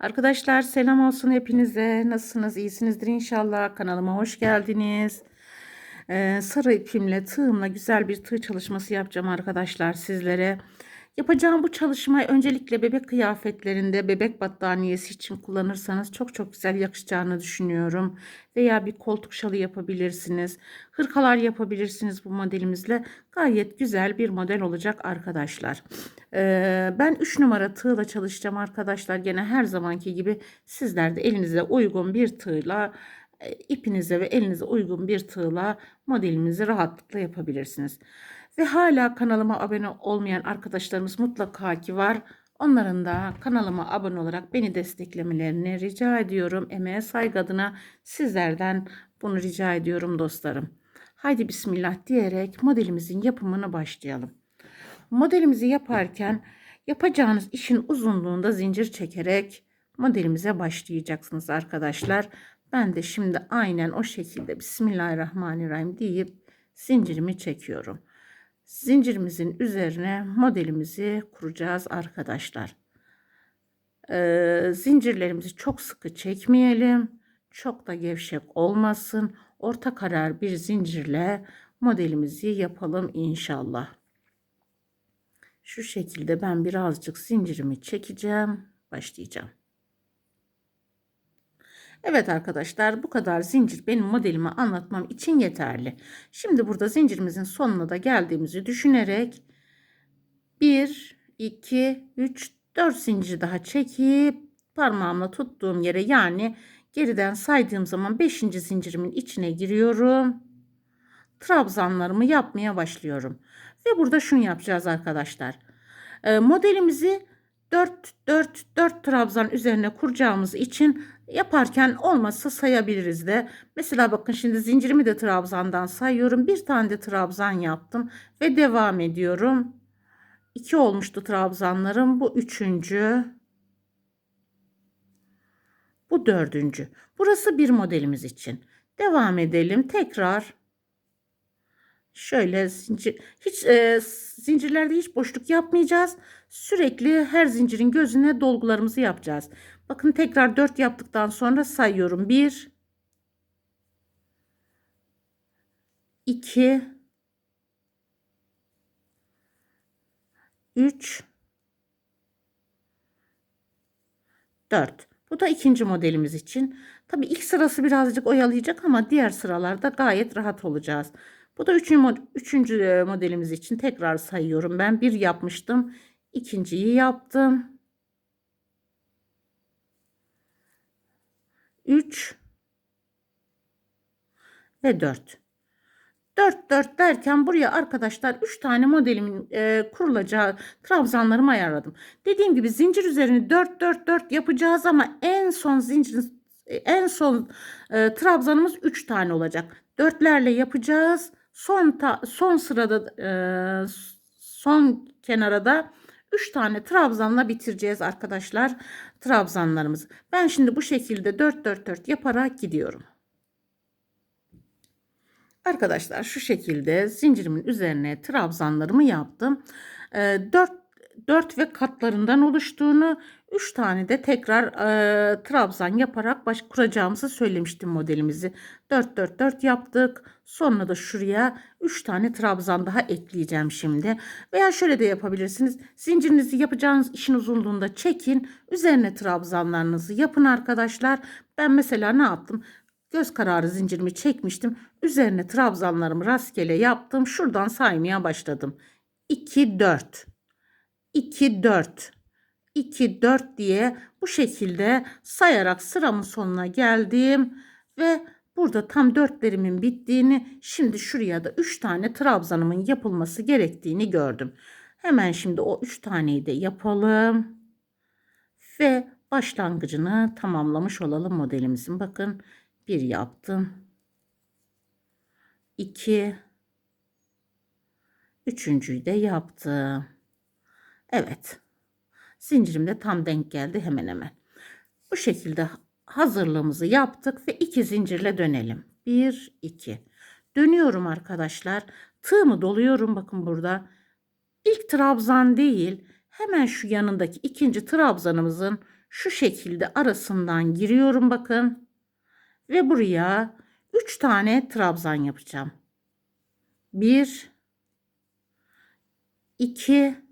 Arkadaşlar selam olsun hepinize. Nasılsınız? İyisinizdir inşallah. Kanalıma hoş geldiniz. Ee, sarı ipimle tığımla güzel bir tığ çalışması yapacağım arkadaşlar sizlere. Yapacağım bu çalışmayı öncelikle bebek kıyafetlerinde bebek battaniyesi için kullanırsanız çok çok güzel yakışacağını düşünüyorum. Veya bir koltuk şalı yapabilirsiniz. Hırkalar yapabilirsiniz bu modelimizle. Gayet güzel bir model olacak arkadaşlar. Ee, ben 3 numara tığla çalışacağım arkadaşlar. Gene her zamanki gibi sizler de elinize uygun bir tığla e, ipinize ve elinize uygun bir tığla modelimizi rahatlıkla yapabilirsiniz. Ve hala kanalıma abone olmayan arkadaşlarımız mutlaka ki var. Onların da kanalıma abone olarak beni desteklemelerini rica ediyorum. Emeğe saygı adına sizlerden bunu rica ediyorum dostlarım. Haydi bismillah diyerek modelimizin yapımına başlayalım. Modelimizi yaparken yapacağınız işin uzunluğunda zincir çekerek modelimize başlayacaksınız arkadaşlar. Ben de şimdi aynen o şekilde Bismillahirrahmanirrahim deyip zincirimi çekiyorum. Zincirimizin üzerine modelimizi kuracağız arkadaşlar. Ee, zincirlerimizi çok sıkı çekmeyelim. Çok da gevşek olmasın. Orta karar bir zincirle modelimizi yapalım inşallah. Şu şekilde ben birazcık zincirimi çekeceğim. Başlayacağım. Evet arkadaşlar bu kadar zincir benim modelimi anlatmam için yeterli. Şimdi burada zincirimizin sonuna da geldiğimizi düşünerek 1, 2, 3, 4 zincir daha çekip parmağımla tuttuğum yere yani geriden saydığım zaman 5. zincirimin içine giriyorum. Trabzanlarımı yapmaya başlıyorum. Ve burada şunu yapacağız arkadaşlar. E, modelimizi 4 4 4 trabzan üzerine kuracağımız için yaparken olmazsa sayabiliriz de. Mesela bakın şimdi zincirimi de trabzandan sayıyorum. Bir tane de trabzan yaptım ve devam ediyorum. 2 olmuştu trabzanlarım. Bu üçüncü. Bu dördüncü. Burası bir modelimiz için. Devam edelim. Tekrar şöyle zincir hiç e, zincirlerde hiç boşluk yapmayacağız. Sürekli her zincirin gözüne dolgularımızı yapacağız. Bakın tekrar 4 yaptıktan sonra sayıyorum. 1 2 3 4 bu da ikinci modelimiz için. Tabi ilk sırası birazcık oyalayacak ama diğer sıralarda gayet rahat olacağız. Bu da üçüncü, e, modelimiz için tekrar sayıyorum. Ben bir yapmıştım. ikinciyi yaptım. 3 ve 4. 4 4 derken buraya arkadaşlar 3 tane modelimin e, kurulacağı trabzanlarımı ayarladım. Dediğim gibi zincir üzerini 4 4 4 yapacağız ama en son zincirin en son e, trabzanımız 3 tane olacak. Dörtlerle yapacağız. Son ta, son sırada e, son kenara da 3 tane trabzanla bitireceğiz arkadaşlar trabzanlarımızı. Ben şimdi bu şekilde 4 4 4 yaparak gidiyorum. Arkadaşlar şu şekilde zincirimin üzerine trabzanlarımı yaptım. 4 4 ve katlarından oluştuğunu 3 tane de tekrar e, trabzan yaparak baş kuracağımızı söylemiştim modelimizi. 4 4 4 yaptık. Sonra da şuraya 3 tane trabzan daha ekleyeceğim şimdi. Veya şöyle de yapabilirsiniz. Zincirinizi yapacağınız işin uzunluğunda çekin. Üzerine trabzanlarınızı yapın arkadaşlar. Ben mesela ne yaptım? Göz kararı zincirimi çekmiştim. Üzerine trabzanlarımı rastgele yaptım. Şuradan saymaya başladım. 2 4 2 4 2 4 diye bu şekilde sayarak sıramın sonuna geldim ve burada tam dörtlerimin bittiğini şimdi şuraya da 3 tane trabzanımın yapılması gerektiğini gördüm. Hemen şimdi o 3 taneyi de yapalım ve başlangıcını tamamlamış olalım modelimizin. Bakın bir yaptım. 2 Üçüncüyü de yaptım. Evet. Zincirim de tam denk geldi hemen hemen. Bu şekilde hazırlığımızı yaptık ve iki zincirle dönelim. 1 2. Dönüyorum arkadaşlar. Tığımı doluyorum bakın burada. İlk trabzan değil, hemen şu yanındaki ikinci trabzanımızın şu şekilde arasından giriyorum bakın. Ve buraya 3 tane trabzan yapacağım. 1 2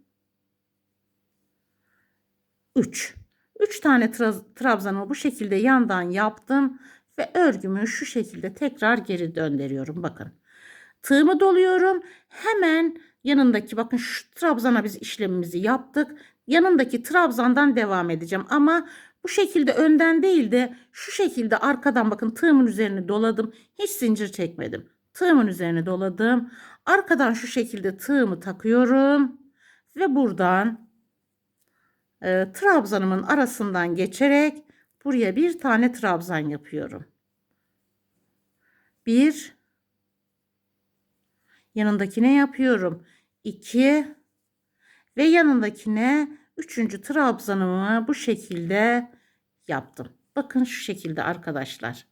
3 3 tane tra- trabzanımı bu şekilde yandan yaptım ve örgümü şu şekilde tekrar geri döndürüyorum bakın. Tığımı doluyorum. Hemen yanındaki bakın şu trabzana biz işlemimizi yaptık. Yanındaki trabzandan devam edeceğim ama bu şekilde önden değil de şu şekilde arkadan bakın tığımın üzerine doladım. Hiç zincir çekmedim. Tığımın üzerine doladım. Arkadan şu şekilde tığımı takıyorum ve buradan e, trabzanımın arasından geçerek buraya bir tane trabzan yapıyorum. Bir yanındakine yapıyorum. 2 ve yanındakine üçüncü trabzanımı bu şekilde yaptım. Bakın şu şekilde arkadaşlar.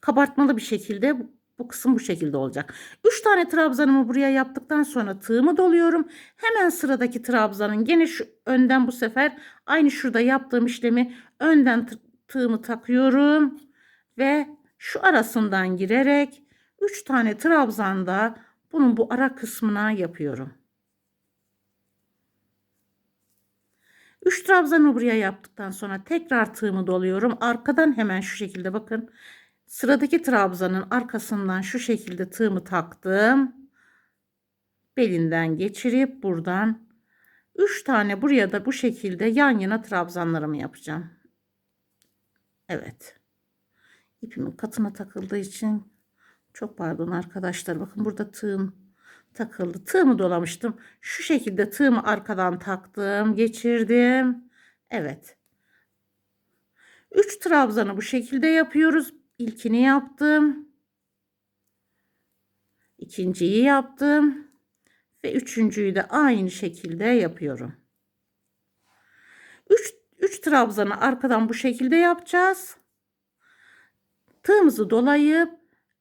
Kabartmalı bir şekilde bu- kısım bu şekilde olacak. 3 tane trabzanımı buraya yaptıktan sonra tığımı doluyorum. Hemen sıradaki trabzanın gene şu önden bu sefer aynı şurada yaptığım işlemi önden tı- tığımı takıyorum ve şu arasından girerek 3 tane trabzanda bunun bu ara kısmına yapıyorum. 3 trabzanı buraya yaptıktan sonra tekrar tığımı doluyorum. Arkadan hemen şu şekilde bakın. Sıradaki trabzanın arkasından şu şekilde tığımı taktım. Belinden geçirip buradan 3 tane buraya da bu şekilde yan yana trabzanlarımı yapacağım. Evet. İpimin katına takıldığı için çok pardon arkadaşlar. Bakın burada tığım takıldı. Tığımı dolamıştım. Şu şekilde tığımı arkadan taktım. Geçirdim. Evet. 3 trabzanı bu şekilde yapıyoruz. İlkini yaptım. İkinciyi yaptım. Ve üçüncüyü de aynı şekilde yapıyorum. 3 3 trabzanı arkadan bu şekilde yapacağız. Tığımızı dolayıp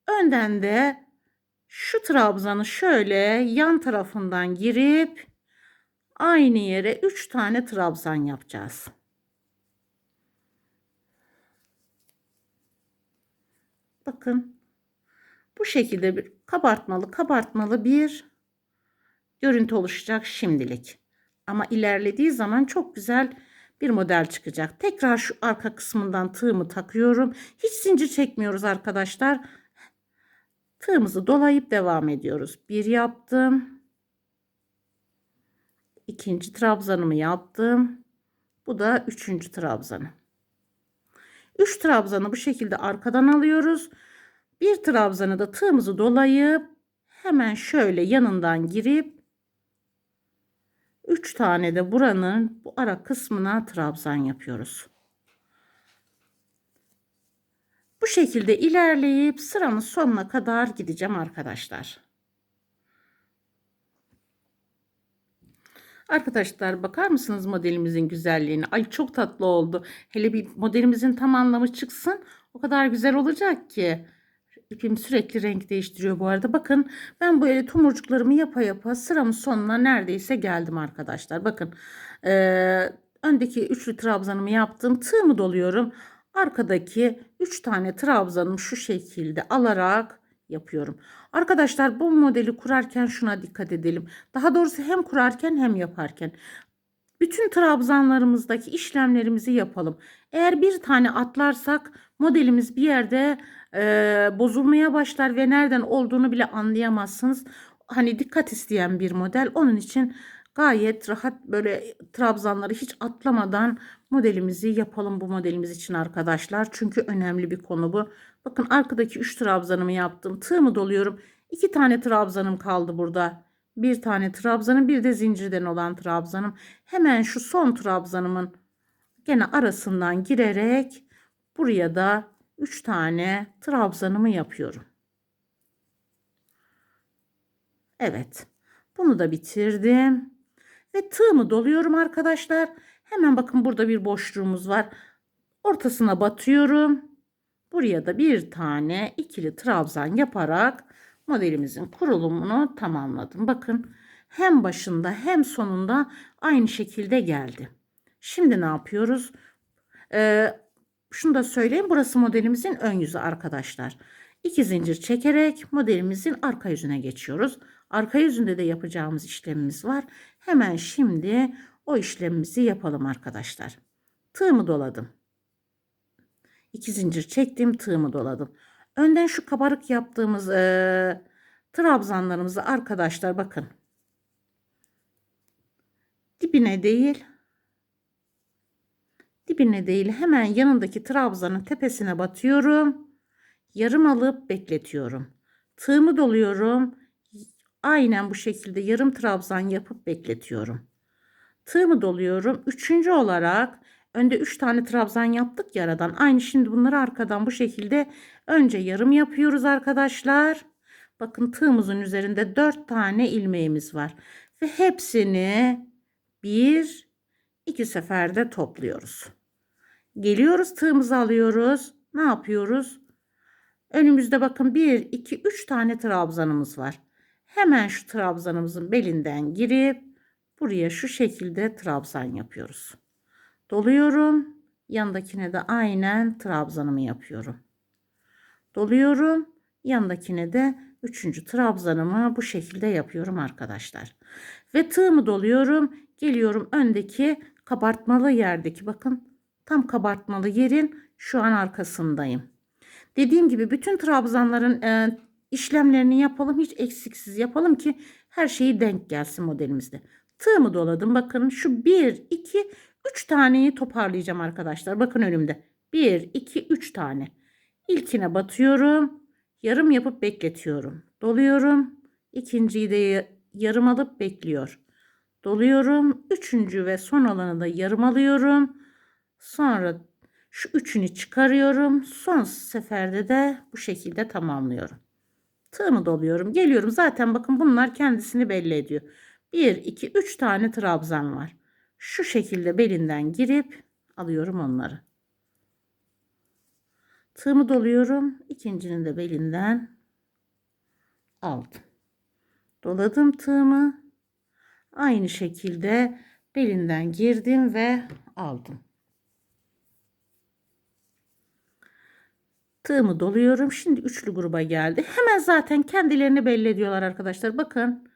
önden de şu trabzanı şöyle yan tarafından girip aynı yere 3 tane trabzan yapacağız. Bakın bu şekilde bir kabartmalı kabartmalı bir görüntü oluşacak şimdilik. Ama ilerlediği zaman çok güzel bir model çıkacak. Tekrar şu arka kısmından tığımı takıyorum. Hiç zincir çekmiyoruz arkadaşlar. Tığımızı dolayıp devam ediyoruz. Bir yaptım. İkinci trabzanımı yaptım. Bu da üçüncü trabzanım. 3 trabzanı bu şekilde arkadan alıyoruz. Bir trabzanı da tığımızı dolayıp hemen şöyle yanından girip 3 tane de buranın bu ara kısmına trabzan yapıyoruz. Bu şekilde ilerleyip sıramın sonuna kadar gideceğim arkadaşlar. Arkadaşlar bakar mısınız modelimizin güzelliğine? Ay çok tatlı oldu. Hele bir modelimizin tam anlamı çıksın. O kadar güzel olacak ki. İpim sürekli renk değiştiriyor bu arada. Bakın ben böyle tomurcuklarımı yapa yapa sıramın sonuna neredeyse geldim arkadaşlar. Bakın ee, öndeki üçlü trabzanımı yaptım. Tığımı doluyorum. Arkadaki 3 tane trabzanımı şu şekilde alarak yapıyorum. Arkadaşlar bu modeli kurarken şuna dikkat edelim. Daha doğrusu hem kurarken hem yaparken. Bütün trabzanlarımızdaki işlemlerimizi yapalım. Eğer bir tane atlarsak modelimiz bir yerde e, bozulmaya başlar ve nereden olduğunu bile anlayamazsınız. Hani dikkat isteyen bir model. Onun için gayet rahat böyle trabzanları hiç atlamadan modelimizi yapalım bu modelimiz için arkadaşlar. Çünkü önemli bir konu bu. Bakın arkadaki 3 trabzanımı yaptım. Tığımı doluyorum. 2 tane trabzanım kaldı burada. Bir tane trabzanım bir de zincirden olan trabzanım. Hemen şu son trabzanımın gene arasından girerek buraya da 3 tane trabzanımı yapıyorum. Evet. Bunu da bitirdim. Ve tığımı doluyorum arkadaşlar. Hemen bakın burada bir boşluğumuz var. Ortasına batıyorum. Buraya da bir tane ikili trabzan yaparak modelimizin kurulumunu tamamladım. Bakın hem başında hem sonunda aynı şekilde geldi. Şimdi ne yapıyoruz? Ee, şunu da söyleyeyim. Burası modelimizin ön yüzü arkadaşlar. İki zincir çekerek modelimizin arka yüzüne geçiyoruz. Arka yüzünde de yapacağımız işlemimiz var. Hemen şimdi o işlemimizi yapalım arkadaşlar. Tığımı doladım. İki zincir çektim, tığımı doladım. Önden şu kabarık yaptığımız e, trabzanlarımızı arkadaşlar bakın. Dibine değil, dibine değil hemen yanındaki trabzanın tepesine batıyorum. Yarım alıp bekletiyorum. Tığımı doluyorum. Aynen bu şekilde yarım trabzan yapıp bekletiyorum. Tığımı doluyorum. Üçüncü olarak önde üç tane trabzan yaptık ya aradan. Aynı şimdi bunları arkadan bu şekilde önce yarım yapıyoruz arkadaşlar. Bakın tığımızın üzerinde dört tane ilmeğimiz var. Ve hepsini bir iki seferde topluyoruz. Geliyoruz tığımızı alıyoruz. Ne yapıyoruz? Önümüzde bakın 1, 2, 3 tane trabzanımız var. Hemen şu trabzanımızın belinden girip buraya şu şekilde trabzan yapıyoruz. Doluyorum. Yanındakine de aynen trabzanımı yapıyorum. Doluyorum. Yanındakine de üçüncü trabzanımı bu şekilde yapıyorum arkadaşlar. Ve tığımı doluyorum. Geliyorum öndeki kabartmalı yerdeki bakın tam kabartmalı yerin şu an arkasındayım. Dediğim gibi bütün trabzanların e, işlemlerini yapalım. Hiç eksiksiz yapalım ki her şeyi denk gelsin modelimizde. Tığımı doladım. Bakın şu 1, 2, 3 taneyi toparlayacağım arkadaşlar. Bakın önümde. 1, 2, 3 tane. İlkine batıyorum. Yarım yapıp bekletiyorum. Doluyorum. İkinciyi de yarım alıp bekliyor. Doluyorum. Üçüncü ve son alanı da yarım alıyorum. Sonra şu üçünü çıkarıyorum. Son seferde de bu şekilde tamamlıyorum. Tığımı doluyorum. Geliyorum. Zaten bakın bunlar kendisini belli ediyor. 1, 2, 3 tane trabzan var. Şu şekilde belinden girip alıyorum onları. Tığımı doluyorum. İkincinin de belinden aldım. Doladım tığımı. Aynı şekilde belinden girdim ve aldım. Tığımı doluyorum. Şimdi üçlü gruba geldi. Hemen zaten kendilerini belli ediyorlar arkadaşlar. Bakın.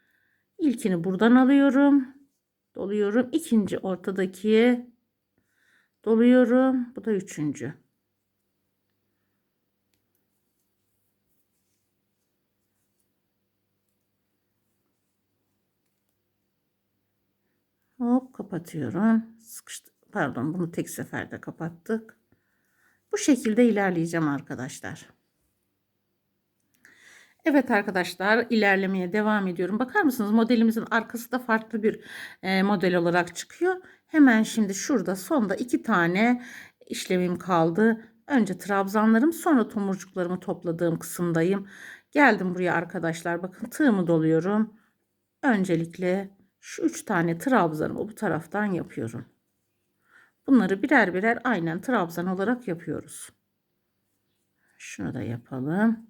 İlkini buradan alıyorum. Doluyorum. İkinci ortadaki doluyorum. Bu da üçüncü. Hop kapatıyorum. Sıkıştı. Pardon bunu tek seferde kapattık. Bu şekilde ilerleyeceğim arkadaşlar. Evet arkadaşlar ilerlemeye devam ediyorum. Bakar mısınız modelimizin arkası da farklı bir e, model olarak çıkıyor. Hemen şimdi şurada sonda iki tane işlemim kaldı. Önce trabzanlarım sonra tomurcuklarımı topladığım kısımdayım. Geldim buraya arkadaşlar bakın tığımı doluyorum. Öncelikle şu üç tane trabzanımı bu taraftan yapıyorum. Bunları birer birer aynen trabzan olarak yapıyoruz. Şunu da yapalım.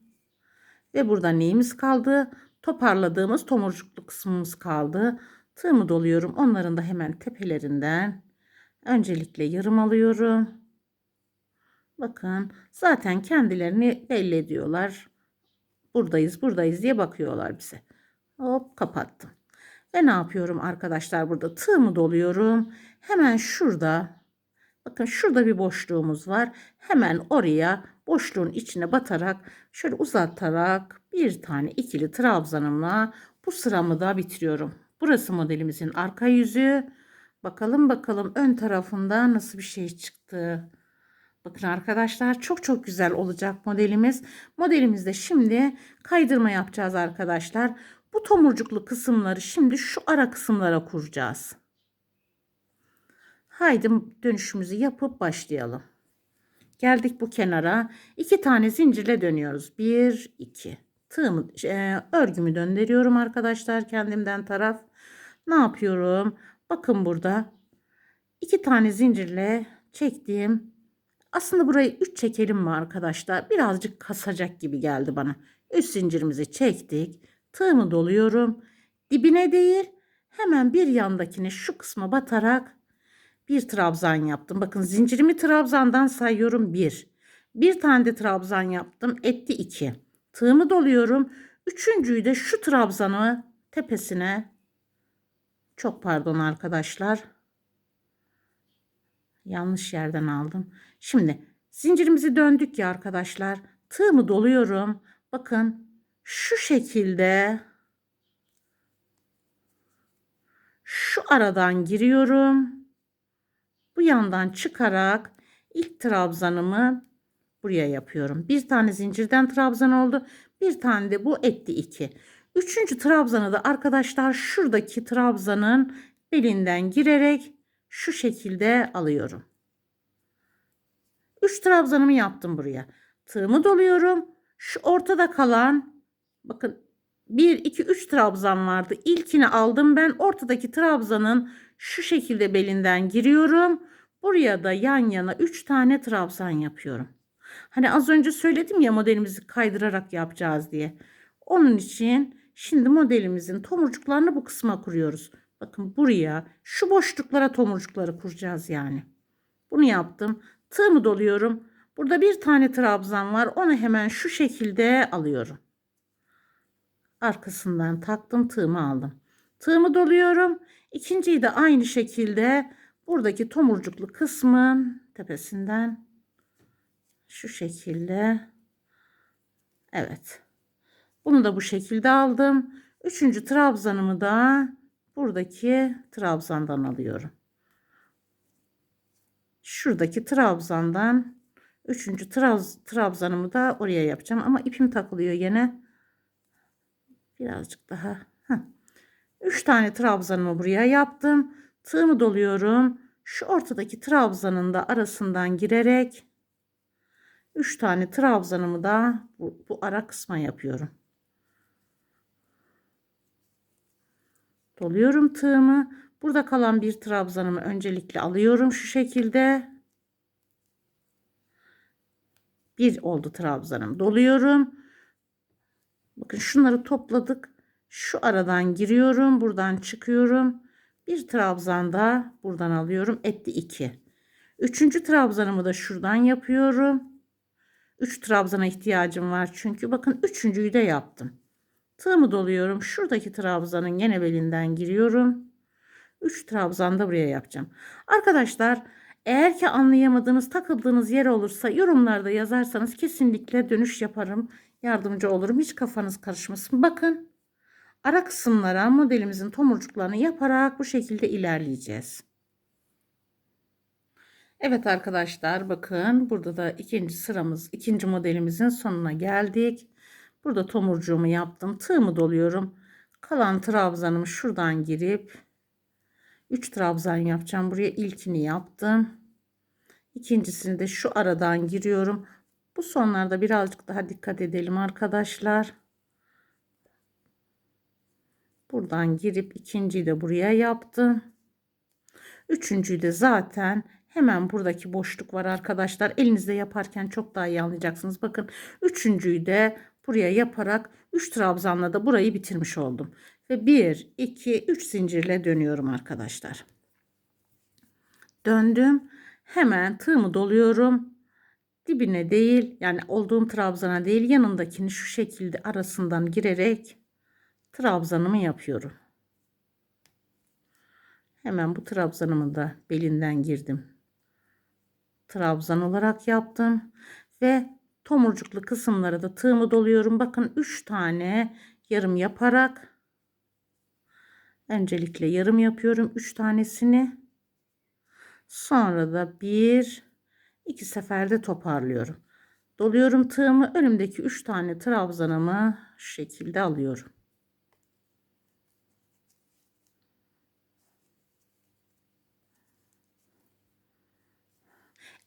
Ve burada neyimiz kaldı? Toparladığımız tomurcuklu kısmımız kaldı. Tığımı doluyorum. Onların da hemen tepelerinden öncelikle yarım alıyorum. Bakın zaten kendilerini belli ediyorlar. Buradayız buradayız diye bakıyorlar bize. Hop kapattım. Ve ne yapıyorum arkadaşlar burada tığımı doluyorum. Hemen şurada bakın şurada bir boşluğumuz var. Hemen oraya boşluğun içine batarak şöyle uzatarak bir tane ikili trabzanımla bu sıramı da bitiriyorum. Burası modelimizin arka yüzü. Bakalım bakalım ön tarafında nasıl bir şey çıktı. Bakın arkadaşlar çok çok güzel olacak modelimiz. Modelimizde şimdi kaydırma yapacağız arkadaşlar. Bu tomurcuklu kısımları şimdi şu ara kısımlara kuracağız. Haydi dönüşümüzü yapıp başlayalım. Geldik bu kenara. iki tane zincirle dönüyoruz. Bir, iki. Tığımı, e, örgümü döndürüyorum arkadaşlar kendimden taraf. Ne yapıyorum? Bakın burada iki tane zincirle çektiğim. Aslında burayı üç çekelim mi arkadaşlar? Birazcık kasacak gibi geldi bana. Üç zincirimizi çektik. Tığımı doluyorum. Dibine değil hemen bir yandakine şu kısma batarak bir trabzan yaptım. Bakın zincirimi trabzandan sayıyorum 1. Bir tane de trabzan yaptım. Etti 2. Tığımı doluyorum. Üçüncüyü de şu trabzanı tepesine çok pardon arkadaşlar. Yanlış yerden aldım. Şimdi zincirimizi döndük ya arkadaşlar. Tığımı doluyorum. Bakın şu şekilde şu aradan giriyorum. Bu yandan çıkarak ilk trabzanımı buraya yapıyorum. Bir tane zincirden trabzan oldu. Bir tane de bu etti iki. Üçüncü trabzanı da arkadaşlar şuradaki trabzanın belinden girerek şu şekilde alıyorum. Üç trabzanımı yaptım buraya. Tığımı doluyorum. Şu ortada kalan bakın 1 2 3 trabzan vardı. İlkini aldım ben. Ortadaki trabzanın şu şekilde belinden giriyorum. Buraya da yan yana 3 tane trabzan yapıyorum. Hani az önce söyledim ya modelimizi kaydırarak yapacağız diye. Onun için şimdi modelimizin tomurcuklarını bu kısma kuruyoruz. Bakın buraya şu boşluklara tomurcukları kuracağız yani. Bunu yaptım. Tığımı doluyorum. Burada bir tane trabzan var. Onu hemen şu şekilde alıyorum. Arkasından taktım tığımı aldım. Tığımı doluyorum. İkinciyi de aynı şekilde buradaki tomurcuklu kısmın tepesinden şu şekilde. Evet. Bunu da bu şekilde aldım. Üçüncü trabzanımı da buradaki trabzandan alıyorum. Şuradaki trabzandan üçüncü trabz, trabzanımı da oraya yapacağım. Ama ipim takılıyor yine. Birazcık daha Heh. Üç tane trabzanımı buraya yaptım tığımı doluyorum şu ortadaki trabzanın da arasından girerek 3 tane trabzanımı da bu, bu ara kısma yapıyorum. Doluyorum tığımı. Burada kalan bir trabzanımı öncelikle alıyorum şu şekilde. Bir oldu trabzanım. Doluyorum. Bakın şunları topladık. Şu aradan giriyorum. Buradan çıkıyorum. Bir trabzan da buradan alıyorum. Etti 2. Üçüncü trabzanımı da şuradan yapıyorum. 3 trabzana ihtiyacım var çünkü bakın üçüncüyü de yaptım. Tığımı doluyorum. Şuradaki trabzanın yine belinden giriyorum. 3 trabzan da buraya yapacağım. Arkadaşlar eğer ki anlayamadığınız takıldığınız yer olursa yorumlarda yazarsanız kesinlikle dönüş yaparım. Yardımcı olurum. Hiç kafanız karışmasın. Bakın ara kısımlara modelimizin tomurcuklarını yaparak bu şekilde ilerleyeceğiz. Evet arkadaşlar bakın burada da ikinci sıramız ikinci modelimizin sonuna geldik. Burada tomurcuğumu yaptım. Tığımı doluyorum. Kalan trabzanımı şuradan girip 3 trabzan yapacağım. Buraya ilkini yaptım. İkincisini de şu aradan giriyorum. Bu sonlarda birazcık daha dikkat edelim arkadaşlar. Buradan girip ikinciyi de buraya yaptım. Üçüncüyü de zaten Hemen buradaki boşluk var arkadaşlar. Elinizde yaparken çok daha iyi anlayacaksınız. Bakın üçüncüyü de buraya yaparak 3 trabzanla da burayı bitirmiş oldum. Ve 1, 2, 3 zincirle dönüyorum arkadaşlar. Döndüm. Hemen tığımı doluyorum. Dibine değil yani olduğum trabzana değil yanındakini şu şekilde arasından girerek trabzanımı yapıyorum. Hemen bu trabzanımı da belinden girdim trabzan olarak yaptım ve tomurcuklu kısımları da tığımı doluyorum. Bakın 3 tane yarım yaparak öncelikle yarım yapıyorum 3 tanesini. Sonra da bir iki seferde toparlıyorum. Doluyorum tığımı önümdeki 3 tane trabzanımı şekilde alıyorum.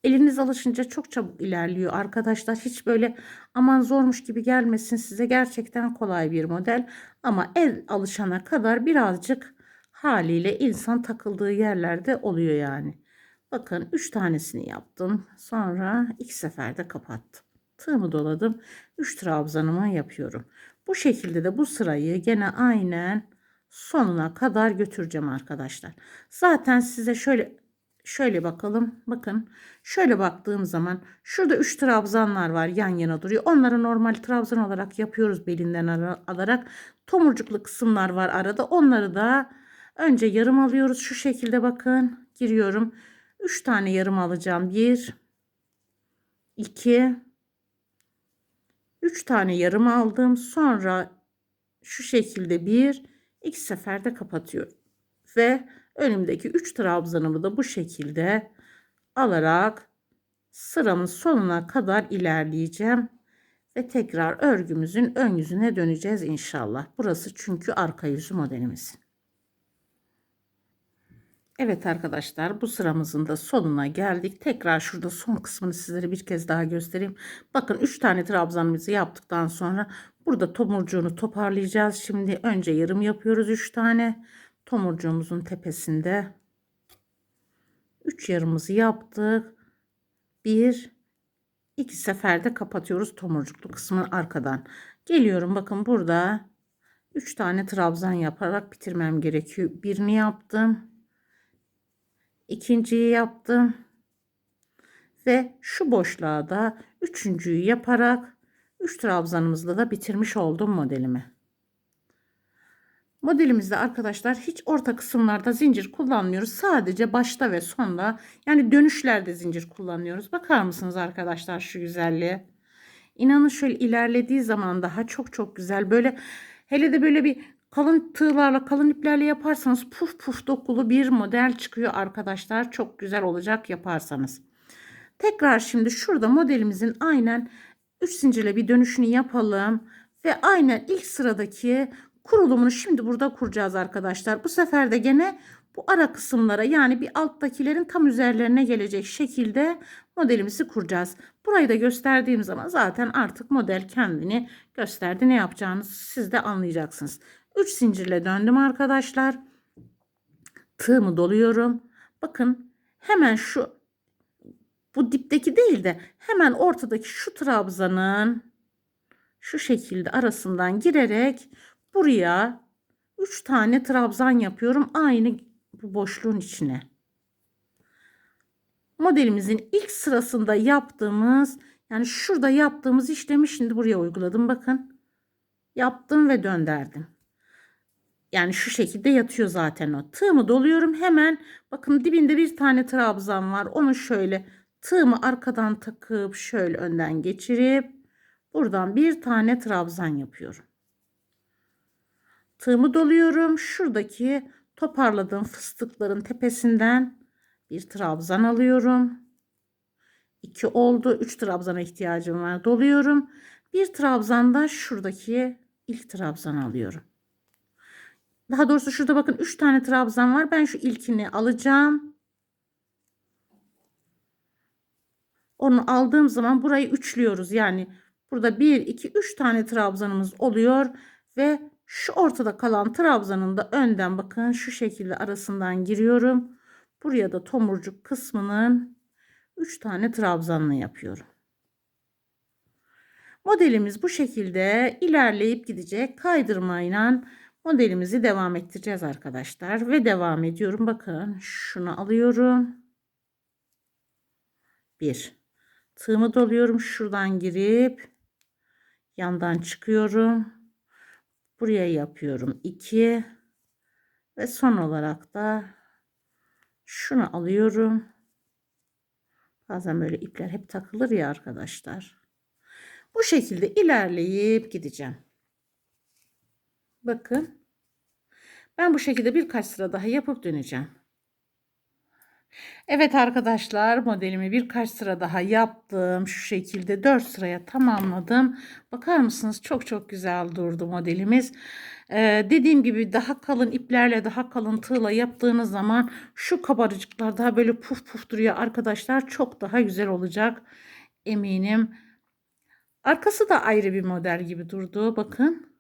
Eliniz alışınca çok çabuk ilerliyor arkadaşlar. Hiç böyle aman zormuş gibi gelmesin size. Gerçekten kolay bir model. Ama el alışana kadar birazcık haliyle insan takıldığı yerlerde oluyor yani. Bakın 3 tanesini yaptım. Sonra 2 seferde kapattım. Tığımı doladım. 3 trabzanımı yapıyorum. Bu şekilde de bu sırayı gene aynen sonuna kadar götüreceğim arkadaşlar. Zaten size şöyle şöyle bakalım. Bakın şöyle baktığım zaman şurada 3 trabzanlar var yan yana duruyor. Onları normal trabzan olarak yapıyoruz belinden ala- alarak. Tomurcuklu kısımlar var arada. Onları da önce yarım alıyoruz. Şu şekilde bakın giriyorum. 3 tane yarım alacağım. 1 2 3 tane yarım aldım. Sonra şu şekilde bir iki seferde kapatıyorum. Ve önümdeki 3 trabzanımı da bu şekilde alarak sıramın sonuna kadar ilerleyeceğim. Ve tekrar örgümüzün ön yüzüne döneceğiz inşallah. Burası çünkü arka yüzü modelimizin. Evet arkadaşlar bu sıramızın da sonuna geldik. Tekrar şurada son kısmını sizlere bir kez daha göstereyim. Bakın 3 tane trabzanımızı yaptıktan sonra burada tomurcuğunu toparlayacağız. Şimdi önce yarım yapıyoruz 3 tane. Tomurcuğumuzun tepesinde 3 yarımızı yaptık. 1 2 seferde kapatıyoruz tomurcuklu kısmını arkadan. Geliyorum bakın burada 3 tane trabzan yaparak bitirmem gerekiyor. Birini yaptım ikinciyi yaptım ve şu boşluğa da üçüncüyü yaparak 3 trabzanımızla da bitirmiş oldum modelimi. Modelimizde arkadaşlar hiç orta kısımlarda zincir kullanmıyoruz. Sadece başta ve sonda yani dönüşlerde zincir kullanıyoruz. Bakar mısınız arkadaşlar şu güzelliğe? İnanın şöyle ilerlediği zaman daha çok çok güzel. Böyle hele de böyle bir kalın tığlarla kalın iplerle yaparsanız puf puf dokulu bir model çıkıyor arkadaşlar. Çok güzel olacak yaparsanız. Tekrar şimdi şurada modelimizin aynen 3 zincirle bir dönüşünü yapalım. Ve aynen ilk sıradaki kurulumunu şimdi burada kuracağız arkadaşlar. Bu sefer de gene bu ara kısımlara yani bir alttakilerin tam üzerlerine gelecek şekilde modelimizi kuracağız. Burayı da gösterdiğim zaman zaten artık model kendini gösterdi. Ne yapacağınızı siz de anlayacaksınız. 3 zincirle döndüm arkadaşlar. Tığımı doluyorum. Bakın hemen şu bu dipteki değil de hemen ortadaki şu trabzanın şu şekilde arasından girerek buraya 3 tane trabzan yapıyorum aynı bu boşluğun içine. Modelimizin ilk sırasında yaptığımız yani şurada yaptığımız işlemi şimdi buraya uyguladım bakın. Yaptım ve döndürdüm. Yani şu şekilde yatıyor zaten o. Tığımı doluyorum hemen. Bakın dibinde bir tane trabzan var. Onu şöyle tığımı arkadan takıp şöyle önden geçirip buradan bir tane trabzan yapıyorum. Tığımı doluyorum. Şuradaki toparladığım fıstıkların tepesinden bir trabzan alıyorum. 2 oldu. 3 trabzana ihtiyacım var. Doluyorum. Bir trabzan da şuradaki ilk trabzan alıyorum. Daha doğrusu şurada bakın 3 tane trabzan var. Ben şu ilkini alacağım. Onu aldığım zaman burayı üçlüyoruz. Yani burada 1, 2, 3 tane trabzanımız oluyor. Ve şu ortada kalan trabzanın da önden bakın şu şekilde arasından giriyorum. Buraya da tomurcuk kısmının 3 tane trabzanını yapıyorum. Modelimiz bu şekilde ilerleyip gidecek. Kaydırmayla modelimizi devam ettireceğiz arkadaşlar. Ve devam ediyorum. Bakın şunu alıyorum. 1. Tığımı doluyorum. Şuradan girip yandan çıkıyorum. Buraya yapıyorum. 2. Ve son olarak da şunu alıyorum. Bazen böyle ipler hep takılır ya arkadaşlar. Bu şekilde ilerleyip gideceğim. Bakın. Ben bu şekilde birkaç sıra daha yapıp döneceğim. Evet arkadaşlar modelimi birkaç sıra daha yaptım. Şu şekilde 4 sıraya tamamladım. Bakar mısınız çok çok güzel durdu modelimiz. Ee, dediğim gibi daha kalın iplerle daha kalın tığla yaptığınız zaman şu kabarcıklar daha böyle puf puf duruyor arkadaşlar. Çok daha güzel olacak eminim. Arkası da ayrı bir model gibi durdu. Bakın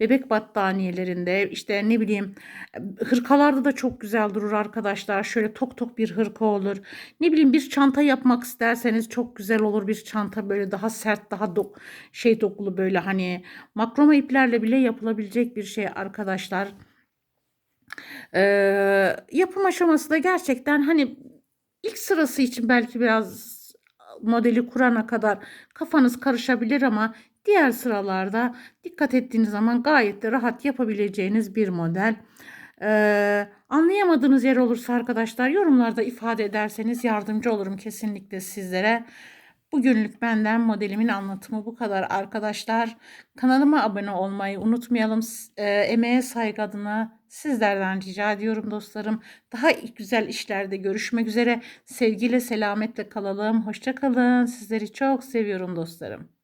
bebek battaniyelerinde işte ne bileyim hırkalarda da çok güzel durur arkadaşlar. Şöyle tok tok bir hırka olur. Ne bileyim bir çanta yapmak isterseniz çok güzel olur bir çanta böyle daha sert daha do şey dokulu böyle hani makroma iplerle bile yapılabilecek bir şey arkadaşlar. Eee, yapım aşaması da gerçekten hani ilk sırası için belki biraz modeli kurana kadar kafanız karışabilir ama diğer sıralarda dikkat ettiğiniz zaman gayet de rahat yapabileceğiniz bir model. Eee, anlayamadığınız yer olursa arkadaşlar yorumlarda ifade ederseniz yardımcı olurum kesinlikle sizlere. Bugünlük benden modelimin anlatımı bu kadar arkadaşlar. Kanalıma abone olmayı unutmayalım. E, emeğe saygı adına sizlerden rica ediyorum dostlarım. Daha güzel işlerde görüşmek üzere. Sevgiyle selametle kalalım. Hoşça kalın. Sizleri çok seviyorum dostlarım.